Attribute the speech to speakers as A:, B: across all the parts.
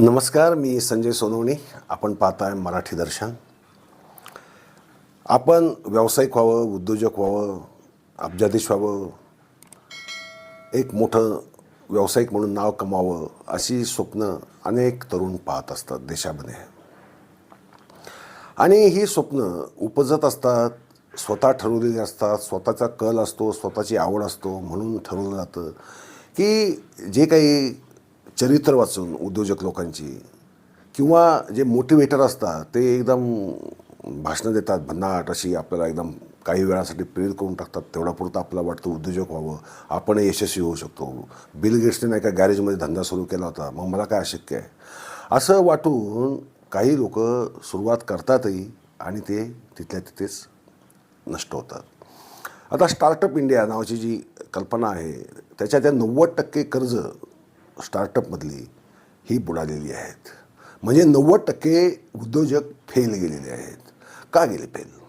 A: नमस्कार मी संजय सोनवणे. आपण पाहताय मराठी दर्शन. आपण व्यावसायिक व्हावं उद्योजक व्हावं अब्जाधीश व्हावं एक मोठं व्यावसायिक म्हणून नाव कमावं अशी स्वप्न अनेक तरुण पाहत असतात देशामध्ये. आणि ही स्वप्न उपजत असतात स्वतः ठरवलेली असतात स्वतःचा कल असतो स्वतःची आवड असतो म्हणून ठरवलं जातं की जे काही चरित्र वाचून उद्योजक लोकांची किंवा जे मोटिवेटर असतात ते एकदम भाषणं देतात भन्नाट अशी आपल्याला एकदम काही वेळासाठी प्रेरित करून टाकतात तेवढा पुरतं आपल्याला वाटतं उद्योजक व्हावं आपण यशस्वी होऊ शकतो. बिल गेट्सने नाही का गॅरेजमध्ये धंदा सुरू केला होता मग मला काय अशक्य आहे? असं वाटून काही लोक सुरुवात करतातही आणि ते तिथल्या तिथेच नष्ट होतात. आता स्टार्टअप इंडिया नावाची जी कल्पना आहे त्याच्या त्या नव्वद टक्के कर्ज स्टार्टअपमधली ही बुडालेली आहेत. म्हणजे नव्वद टक्के उद्योजक फेल गेलेले आहेत. का गेले फेल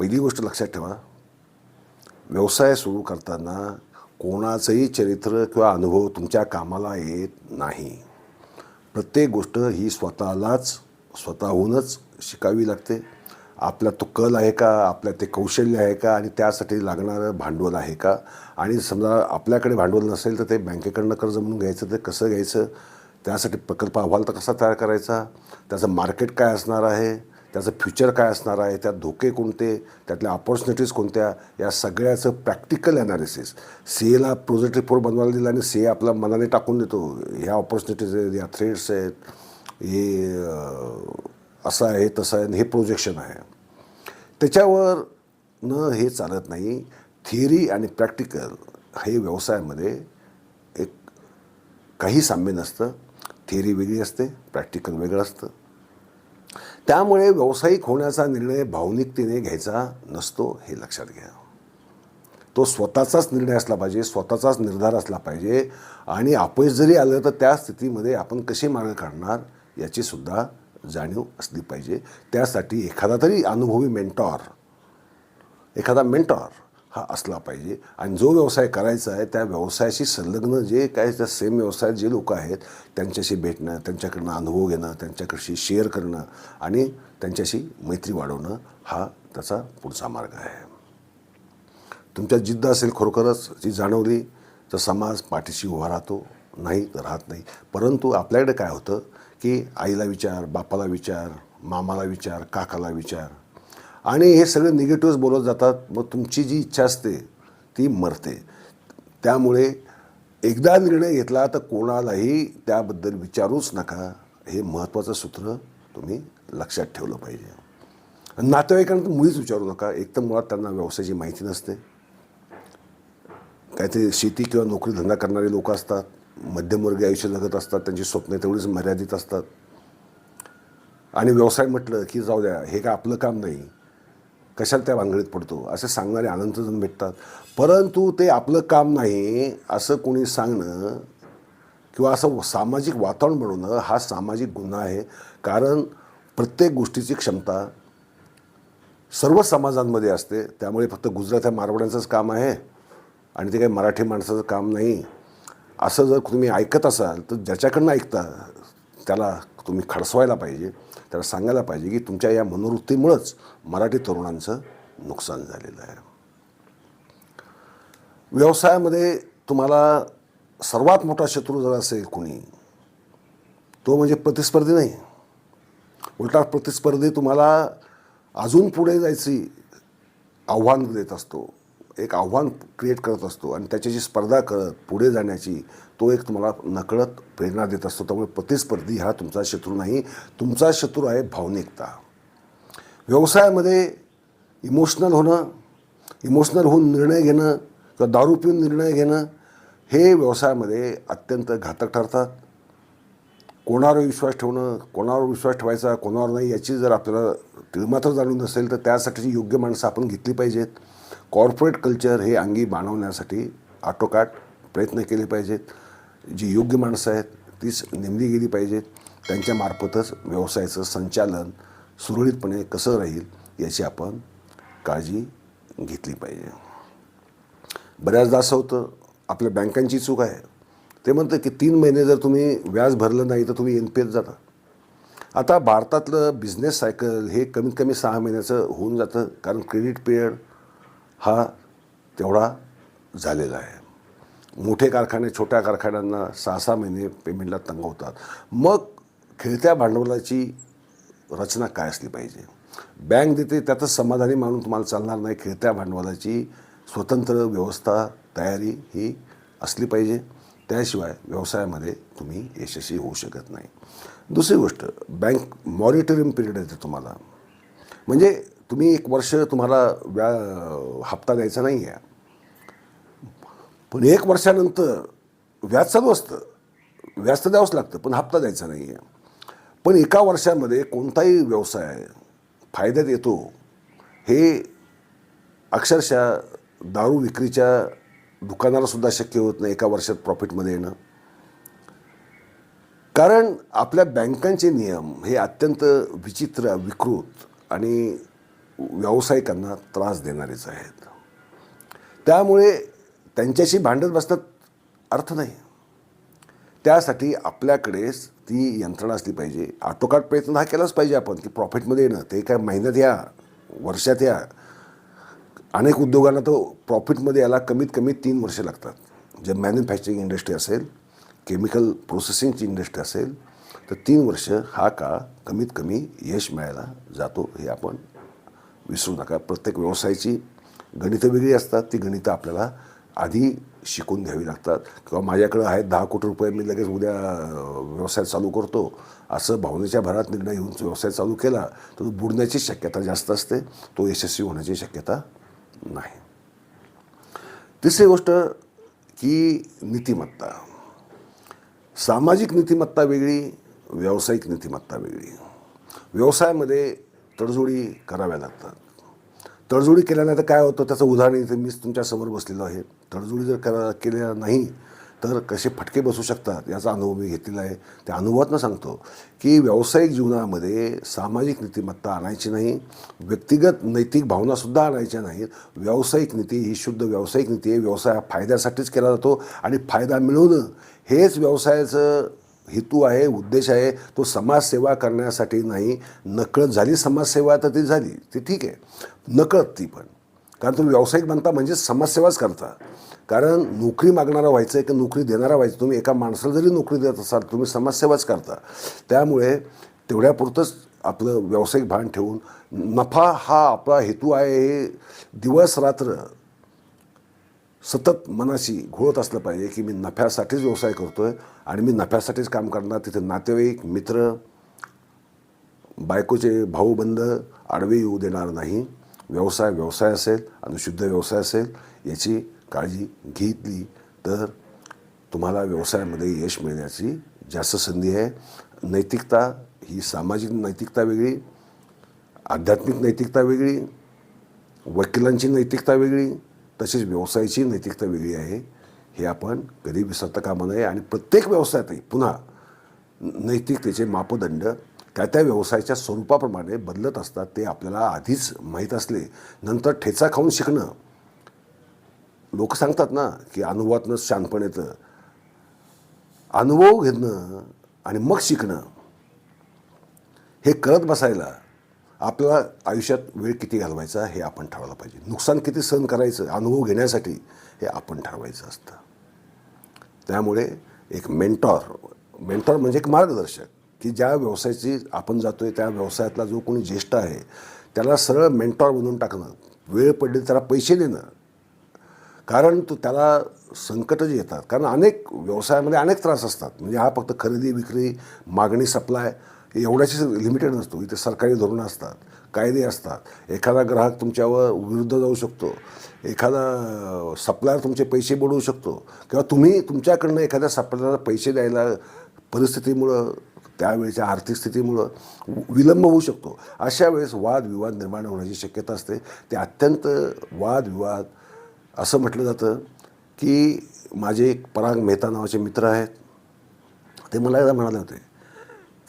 A: पहिली गोष्ट लक्षात ठेवा. व्यवसाय सुरू करताना कोणाचंही चरित्र किंवा अनुभव तुमच्या कामाला येत नाही. प्रत्येक गोष्ट ही स्वतःलाच स्वतःहूनच शिकावी लागते. आपला तो कल आहे का? आपल्या ते कौशल्य आहे का? आणि त्यासाठी लागणारं भांडवल आहे का? आणि समजा आपल्याकडे भांडवल नसेल तर ते बँकेकडनं कर्ज म्हणून घ्यायचं ते कसं घ्यायचं? त्यासाठी प्रकल्प अहवाल तर कसा तयार करायचा? त्याचं मार्केट काय असणार आहे? त्याचं फ्युचर काय असणार आहे? त्यात धोके कोणते? त्यातल्या ऑपॉर्च्युनिटीज कोणत्या? या सगळ्याचं प्रॅक्टिकल ॲनालिसिस. सी एला प्रोजेक्ट रिपोर्ट बनवायला दिला आणि सी ए आपल्या मनाने टाकून देतो. ह्या ऑपॉर्च्युनिटीज आहेत या थ्रेड्स आहेत. हे असं आहे तसं आहे हे प्रोजेक्शन आहे. त्याच्यावर न हे चालत नाही. थिअरी आणि प्रॅक्टिकल हे व्यवसायामध्ये एक काही साम्य नसतं. थिअरी वेगळी असते प्रॅक्टिकल वेगळं असतं. त्यामुळे व्यावसायिक होण्याचा निर्णय भावनिकतेने घ्यायचा नसतो हे लक्षात घ्या. तो स्वतःचाच निर्णय असला पाहिजे स्वतःचाच निर्धार असला पाहिजे आणि अपयश जरी आलं तर त्या स्थितीमध्ये आपण कसे मार्ग काढणार याचीसुद्धा जाणीव असली पाहिजे. त्यासाठी एखादा तरी अनुभवी मेंटॉर एखादा मेंटॉर हा असला पाहिजे. आणि जो व्यवसाय करायचा आहे त्या व्यवसायाशी संलग्न जे काय त्या सेम व्यवसायात जे लोक आहेत त्यांच्याशी भेटणं त्यांच्याकडनं अनुभव घेणं त्यांच्याकडशी शेअर करणं आणि त्यांच्याशी मैत्री वाढवणं हा त्याचा पुढचा मार्ग आहे. तुमच्यात जिद्द असेल खरोखरच जी जाणवली तर समाज पाठीशी उभा राहतो. नाही तर राहत नाही. परंतु आपल्याकडे काय होतं की आईला विचार बापाला विचार मामाला विचार काकाला विचार. आणि हे सगळे निगेटिव्ह बोलत जातात. मग तुमची जी इच्छा असते ती मरते. त्यामुळे एकदा निर्णय घेतला तर कोणालाही त्याबद्दल विचारूच नका. हे महत्त्वाचं सूत्र तुम्ही लक्षात ठेवलं पाहिजे. नातेवाईकांना तर मुळीच विचारू नका. एक तर मुळात त्यांना व्यवसायाची माहिती नसते. काहीतरी शेती किंवा नोकरी धंदा करणारे लोक असतात. मध्यमवर्गीय आयुष्य जगत असतात त्यांची स्वप्न तेवढीच मर्यादित असतात. आणि व्यवसाय म्हटलं की जाऊ द्या हे काय आपलं काम नाही. कशाला त्या वांगडीत पडतो? असे सांगणारे आनंदजण भेटतात. परंतु ते आपलं काम नाही असं कोणी सांगणं किंवा असं सामाजिक वातावरण बनवणं हा सामाजिक गुन्हा आहे. कारण प्रत्येक गोष्टीची क्षमता सर्व समाजांमध्ये असते. त्यामुळे फक्त गुजरात ह्या मारवाड्यांचंच काम आहे आणि ते काही मराठी माणसाचं काम नाही. असं जर तुम्ही ऐकत असाल तर ज्याच्याकडनं ऐकता त्याला तुम्ही खडसवायला पाहिजे. त्याला सांगायला पाहिजे की तुमच्या या मनोवृत्तीमुळंच मराठी तरुणांचं नुकसान झालेलं आहे. व्यवसायामध्ये तुम्हाला सर्वात मोठा शत्रू जर असेल कुणी तो म्हणजे प्रतिस्पर्धी नाही. उलटा प्रतिस्पर्धी तुम्हाला अजून पुढे जायची आव्हान देत असतो. एक आव्हान क्रिएट करत असतो आणि त्याच्याशी स्पर्धा करत पुढे जाण्याची तो एक तुम्हाला नकळत प्रेरणा देत असतो. त्यामुळे प्रतिस्पर्धी हा तुमचा शत्रू नाही. तुमचा शत्रू आहे भावनिकता. व्यवसायामध्ये इमोशनल होणं इमोशनल होऊन निर्णय घेणं किंवा दारू पिऊन निर्णय घेणं हे व्यवसायामध्ये अत्यंत घातक ठरतात. कोणावर विश्वास ठेवणं कोणावर विश्वास ठेवायचा कोणावर नाही याची जर आपल्याला तिळमात्र जाणून नसेल तर त्यासाठीची योग्य माणसं आपण घेतली पाहिजेत. कॉर्पोरेट कल्चर हे अंगी बाणवण्यासाठी आटोकाट प्रयत्न केले पाहिजेत. जी योग्य माणसं आहेत तीच नेमली गेली पाहिजेत. त्यांच्यामार्फतच व्यवसायाचं संचालन सुरळीतपणे कसं राहील याची आपण काळजी घेतली पाहिजे. बऱ्याचदा असं होतं आपल्या बँकांची चूक आहे. ते म्हणतं की तीन महिने जर तुम्ही व्याज भरलं नाही तर तुम्ही एन पी एत जाता. आता भारतातलं बिझनेस सायकल हे कमीत कमी सहा महिन्याचं होऊन जातं कारण क्रेडिट पिरियड हा तेवढा झालेला आहे. मोठे कारखाने छोट्या कारखान्यांना सहा सहा महिने पेमेंटला तंग होतात. मग खेळत्या भांडवलाची रचना काय असली पाहिजे? बँक देते त्यातच समाधानी मानून तुम्हाला चालणार नाही. खेळत्या भांडवलाची स्वतंत्र व्यवस्था तयारी ही असली पाहिजे. त्याशिवाय व्यवसायामध्ये तुम्ही यशस्वी होऊ शकत नाही. दुसरी गोष्ट बँक मॉनिटरिंग पिरियड येते तुम्हाला. म्हणजे तुम्ही एक वर्ष तुम्हाला व्या हप्ता द्यायचा नाही आहे. पण एक वर्षानंतर व्याज चालू असतं. व्याज तर द्यावंच लागतं पण हप्ता द्यायचा नाही आहे. पण एका वर्षामध्ये कोणताही व्यवसाय फायद्यात येतो हे अक्षरशः दारू विक्रीच्या दुकानाला सुद्धा शक्य होत नाही एका वर्षात प्रॉफिटमध्ये येणं. कारण आपल्या बँकांचे नियम हे अत्यंत विचित्र विकृत आणि व्यावसायिकांना त्रास देणारेच आहेत. त्यामुळे त्यांच्याशी भांडत बसण्यात अर्थ नाही. त्यासाठी आपल्याकडेच ती यंत्रणा असली पाहिजे. आटोकाट प्रयत्न हा केलाच पाहिजे आपण की प्रॉफिटमध्ये येणं ते काय महिन्यात या वर्षात या. अनेक उद्योगांना तो प्रॉफिटमध्ये याला कमीत कमी तीन वर्षे लागतात. जे मॅन्युफॅक्चरिंग इंडस्ट्री असेल केमिकल प्रोसेसिंगची इंडस्ट्री असेल तर तीन वर्ष हा काळ कमीत कमी यश मिळायला जातो हे आपण विसरू नका. प्रत्येक व्यवसायाची गणितं वेगळी असतात. ती गणितं आपल्याला आधी शिकून घ्यावी लागतात. किंवा माझ्याकडं आहेत दहा कोटी रुपये मी लगेच उद्या व्यवसाय चालू करतो. असं भावनेच्या भरात निर्णय घेऊन व्यवसाय चालू केला तर तो बुडण्याची शक्यता जास्त असते. तो यशस्वी होण्याची शक्यता नाही. तिसरी गोष्ट की नीतिमत्ता. सामाजिक नीतिमत्ता वेगळी व्यावसायिक नीतिमत्ता वेगळी. व्यवसायामध्ये तडजोडी कराव्या लागतात. तडजोडी केल्याने तर काय होतं त्याचं उदाहरण इथे मीच तुमच्यासमोर बसलेलो आहे. तडजोडी जर करा केल्या नाही तर कसे फटके बसू शकतात याचा अनुभव मी घेतलेला आहे. त्या अनुभवातनं सांगतो की व्यावसायिक जीवनामध्ये सामाजिक नीतिमत्ता आणायची नाही व्यक्तिगत नैतिक भावनासुद्धा आणायच्या नाहीत. व्यावसायिक नीती ही शुद्ध व्यावसायिक नीती आहे. व्यवसाय फायद्यासाठीच केला जातो आणि फायदा मिळवणं हेच व्यवसायाचं हेतू आहे उद्देश आहे तो समाजसेवा करण्यासाठी नाही. नकळत झाली समाजसेवा तर ती झाली ती ठीक आहे. नकळत ती पण. कारण तुम्ही व्यावसायिक बनता म्हणजे समाजसेवाच करता. कारण नोकरी मागणारा व्हायचं आहे की नोकरी देणारा व्हायचं तुम्ही एका माणसाला जरी नोकरी देत असाल तुम्ही समाजसेवाच करता. त्यामुळे तेवढ्यापुरतंच आपलं व्यावसायिक भान ठेवून नफा हा आपला हेतू आहे. हे दिवस रात्र सतत मनाशी घोळत असलं पाहिजे की मी नफ्यासाठीच व्यवसाय करतो आहे आणि मी नफ्यासाठीच काम करणार. तिथे नातेवाईक मित्र बायकोचे भाऊबंद आडवे येऊ देणार नाही. व्यवसाय व्यवसाय असेल आणि शुद्ध व्यवसाय असेल याची काळजी घेतली तर तुम्हाला व्यवसायामध्ये यश मिळण्याची जास्त संधी आहे. नैतिकता ही सामाजिक नैतिकता वेगळी आध्यात्मिक नैतिकता वेगळी वकिलांची नैतिकता वेगळी तसेच व्यवसायाची नैतिकता वेगळी आहे. हे आपण कधी विसरता कामा नये आणि प्रत्येक व्यवसायातही पुन्हा नैतिकतेचे मापदंड त्या त्या व्यवसायाच्या स्वरूपाप्रमाणे बदलत असतात ते आपल्याला आधीच माहीत असले नंतर ठेचा खाऊन शिकणं. लोक सांगतात ना की अनुभवातनं शानपण येतं. अनुभव घेणं आणि मग शिकणं. हे करत बसायला आपल्याला आयुष्यात वेळ किती घालवायचा हे आपण ठरवलं पाहिजे. नुकसान किती सहन करायचं अनुभव घेण्यासाठी हे आपण ठरवायचं असतं. त्यामुळे एक मेंटॉर मेंटॉर म्हणजे एक मार्गदर्शक की ज्या व्यवसायाची आपण जातो आहे त्या व्यवसायातला जो कोणी ज्येष्ठ आहे त्याला सरळ मेंटॉर बनवून टाकणं वेळ पडली त्याला पैसे देणं. कारण तो त्याला संकट जे येतात कारण अनेक व्यवसायामध्ये अनेक त्रास असतात. म्हणजे हा फक्त खरेदी विक्री मागणी सप्लाय एवढ्याची लिमिटेड नसतो. इथे सरकारी धोरणं असतात कायदे असतात. एखादा ग्राहक तुमच्यावर विरुद्ध जाऊ शकतो. एखादा सप्लायर तुमचे पैसे बुडवू शकतो. किंवा तुम्ही तुमच्याकडनं एखाद्या सप्लायरला पैसे द्यायला परिस्थितीमुळं त्यावेळेच्या आर्थिक स्थितीमुळं विलंब होऊ शकतो. अशा वेळेस वादविवाद निर्माण होण्याची शक्यता असते. ते अत्यंत वादविवाद असं म्हटलं जातं की माझे एक पराग मेहता नावाचे मित्र आहेत. ते मला एकदा म्हणाले होते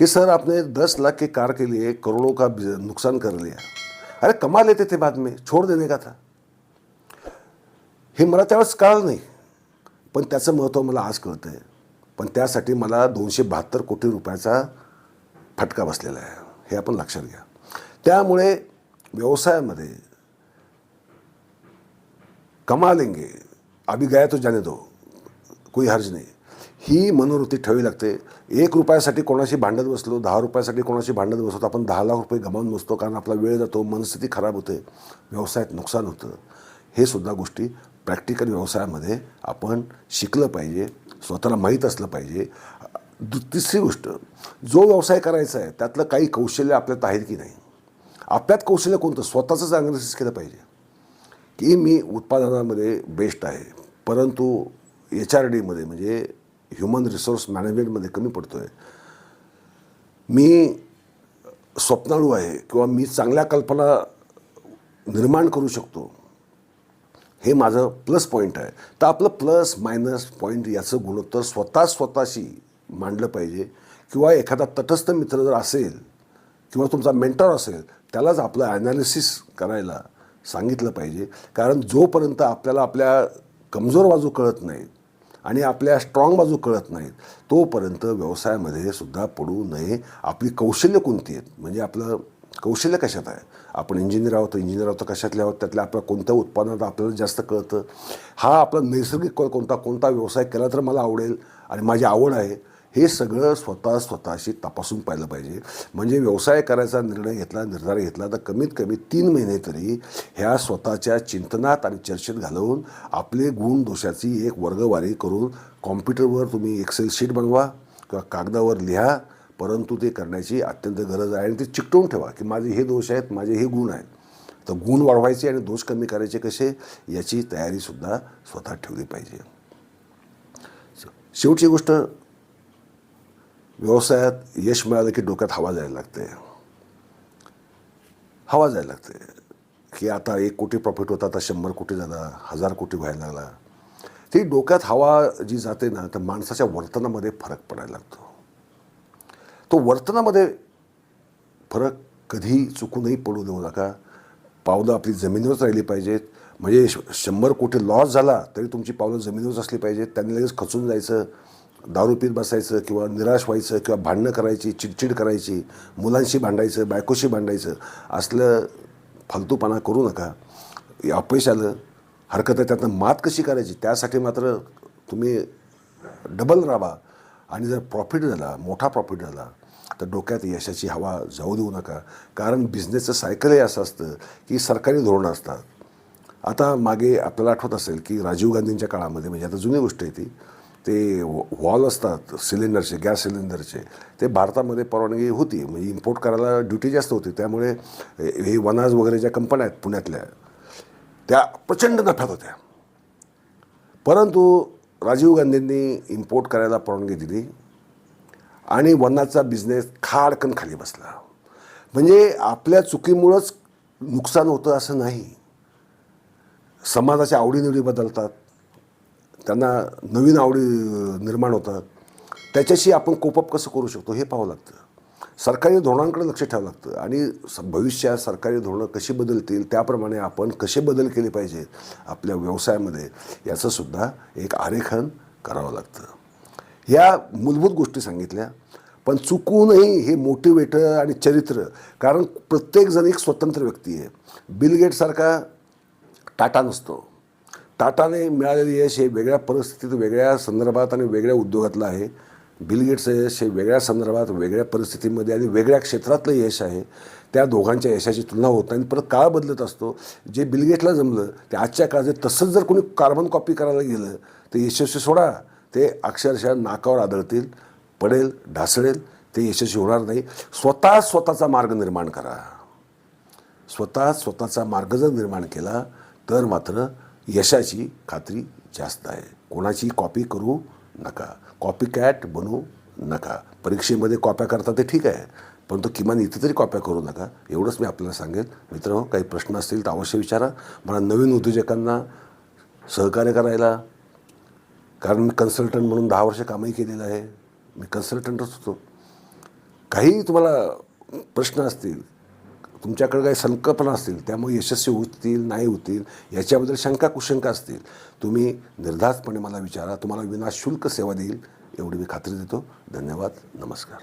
A: कि सर आपने दस लाख की कार के लिए करोड़ों का बिज- नुकसान कर लिया। अरे कमा लेते थे बाद में छोड़ देने का था। हे मला त्यावेळेस कळलं नाही। पण त्याचं महत्त्व मला आज कळतं आहे पण त्यासाठी मला दोनशे बहात्तर कोटी रुपयाचा फटका बसलेला आहे हे आपण लक्षात घ्या. त्यामुळे व्यवसायामध्ये कमा लेंगे अभी गया तो जाने दो कोई हर्ज नाही। ही मनोवृत्ती ठेवी लागते. एक रुपयासाठी कोणाशी भांडत बसलो दहा रुपयासाठी कोणाशी भांडत बसलो तर आपण दहा लाख रुपये गमावून बसतो कारण आपला वेळ जातो मनस्थिती खराब होते व्यवसायात नुकसान होतं. हे सुद्धा गोष्टी प्रॅक्टिकल व्यवसायामध्ये आपण शिकलं पाहिजे स्वतःला माहीत असलं पाहिजे. दु- तिसरी गोष्ट जो व्यवसाय करायचा आहे त्यातलं काही कौशल्य आपल्यात आहेत की नाही? आपल्यात कौशल्य कोणतं? स्वतःचंच अनालिसिस केलं पाहिजे. की मी उत्पादनामध्ये बेस्ट आहे परंतु एच आर डीमध्ये म्हणजे ह्युमन रिसोर्स मॅनेजमेंटमध्ये कमी पडतो आहे मी स्वप्नाळू आहे किंवा मी चांगल्या कल्पना निर्माण करू शकतो. हे माझं प्लस पॉईंट आहे. तर आपलं प्लस मायनस पॉईंट याचं गुणोत्तर स्वतः स्वतःशी मांडलं पाहिजे किंवा एखादा तटस्थ मित्र जर असेल किंवा तुमचा मेंटर असेल त्यालाच आपलं ॲनालिसिस करायला सांगितलं पाहिजे. कारण जोपर्यंत आपल्याला आपल्या कमजोर बाजू कळत नाहीत आणि आपल्या स्ट्रॉंग बाजू कळत नाहीत. तोपर्यंत व्यवसायामध्ये सुद्धा पडू नये. आपली कौशल्य कोणती आहेत? म्हणजे आपलं कौशल्य कशात आहे? आपण इंजिनियर आहोत इंजिनियर आहोत कशातले आहोत? त्यातल्या आपल्या कोणत्या उत्पादनात आपल्याला जास्त कळतं? हा आपला नैसर्गिक कोणता? कोणता व्यवसाय केला तर मला आवडेल आणि माझी आवड आहे? हे सगळं स्वतः स्वतःशी तपासून पाहिलं पाहिजे. म्हणजे व्यवसाय करायचा निर्णय घेतला निर्धार घेतला तर कमीत कमी तीन महिने तरी ह्या स्वतःच्या चिंतनात आणि चर्चेत घालवून आपले गुण दोषाची एक वर्गवारी करून कॉम्प्युटरवर तुम्ही एक्सेल शीट बनवा किंवा कागदावर लिहा परंतु ते करण्याची अत्यंत गरज आहे आणि ते चिकटवून ठेवा की माझे हे दोष आहेत माझे हे गुण आहेत. तर गुण वाढवायचे आणि दोष कमी करायचे कसे याची तयारीसुद्धा स्वतः ठेवली पाहिजे. शेवटची गोष्ट व्यवसायात यश मिळालं की डोक्यात हवा जायला लागते. हवा जायला लागते. की आता एक कोटी प्रॉफिट होता आता शंभर कोटी झाला हजार कोटी व्हायला लागला. ती डोक्यात हवा जी जाते ना तर माणसाच्या वर्तनामध्ये फरक पडायला लागतो. तो वर्तनामध्ये फरक कधी चुकूनही पडू देऊ नका. पावलं आपली जमिनीवरच राहिली पाहिजेत. म्हणजे शंभर कोटी लॉस झाला तरी तुमची पावलं जमिनीवरच असली पाहिजेत. त्यांनी लगेच खचून जायचं. दारू पीत बसायचं किंवा निराश व्हायचं किंवा भांडणं करायची चिडचिड करायची मुलांशी भांडायचं बायकोशी भांडायचं असलं फालतूपणा करू नका. अपयश आलं हरकत आहे त्यातनं मात कशी करायची? त्यासाठी मात्र तुम्ही डबल राहा आणि जर प्रॉफिट झाला मोठा प्रॉफिट झाला तर डोक्यात यशाची हवा जाऊ देऊ नका. कारण बिझनेसचं सायकलही असं असतं की सरकारी धोरणं असतात. आता मागे आपल्याला आठवत असेल की राजीव गांधींच्या काळामध्ये म्हणजे आता जुनी गोष्ट आहे ती ते वॉल असतात सिलेंडरचे गॅस सिलेंडरचे ते भारतामध्ये परवानगी होती. म्हणजे इम्पोर्ट करायला ड्युटी जास्त होती. त्यामुळे हे वनाज वगैरे ज्या कंपन्या आहेत पुण्यातल्या. त्या प्रचंड नफ्यात होत्या. परंतु राजीव गांधींनी इम्पोर्ट करायला परवानगी दिली आणि वनाचा बिझनेस खाडकन खाली बसला. म्हणजे आपल्या चुकीमुळंच नुकसान होतं असं नाही. समाजाच्या आवडीनिवडी बदलतात. त्यांना नवीन आवडी निर्माण होतात. त्याच्याशी आपण कोपअप कसं करू शकतो हे पाहावं लागतं. सरकारी धोरणांकडे लक्ष ठेवावं लागतं आणि स- भविष्यात सरकारी धोरणं कशी बदलतील त्याप्रमाणे आपण कसे बदल केले पाहिजेत आपल्या व्यवसायामध्ये याचंसुद्धा एक आरेखन करावं लागतं. या मूलभूत गोष्टी सांगितल्या पण चुकूनही हे मोटिवेटर आणि चरित्र कारण प्रत्येकजण एक स्वतंत्र व्यक्ती आहे. बिल गेटसारखा टाटा नसतो. टाटाने मिळालेले यश हे वेगळ्या परिस्थितीत वेगळ्या संदर्भात आणि वेगळ्या उद्योगातलं आहे. बिल गेट्सचं यश हे वेगळ्या संदर्भात वेगळ्या परिस्थितीमध्ये आणि वेगळ्या क्षेत्रातलं यश आहे. त्या दोघांच्या यशाची तुलना होत नाही परत काळ बदलत असतो. जे बिलगेटला जमलं ते आजच्या काळात तसंच जर कोणी कार्बन कॉपी करायला गेलं तर यशस्वी सोडा. ते अक्षरशः नाकावर आदळतील पडेल ढासळेल ते यशस्वी होणार नाही. स्वतः स्वतःचा मार्ग निर्माण करा. स्वतः स्वतःचा मार्ग जर निर्माण केला तर मात्र यशाची खात्री जास्त आहे. कोणाची कॉपी करू नका. कॉपी कॅट बनू नका. परीक्षेमध्ये कॉप्या करता ते ठीक आहे परंतु किमान इथे तरी कॉप्या करू नका. एवढंच मी आपल्याला सांगेन मित्रांनो काही प्रश्न असतील तर अवश्य विचारा. मला नवीन उद्योजकांना सहकार्य करायला कारण मी कन्सल्टंट म्हणून दहा वर्ष कामही केलेलं आहे. मी कन्सल्टंटच होतो. काही तुम्हाला प्रश्न असतील तुमच्याकडे काही संकल्पना असतील त्यामुळे यशस्वी होतील नाही होतील याच्याबद्दल शंका कुशंका असतील तुम्ही निर्धास्तपणे मला विचारा तुम्हाला विनाशुल्क सेवा देईल एवढी मी खात्री देतो. धन्यवाद नमस्कार.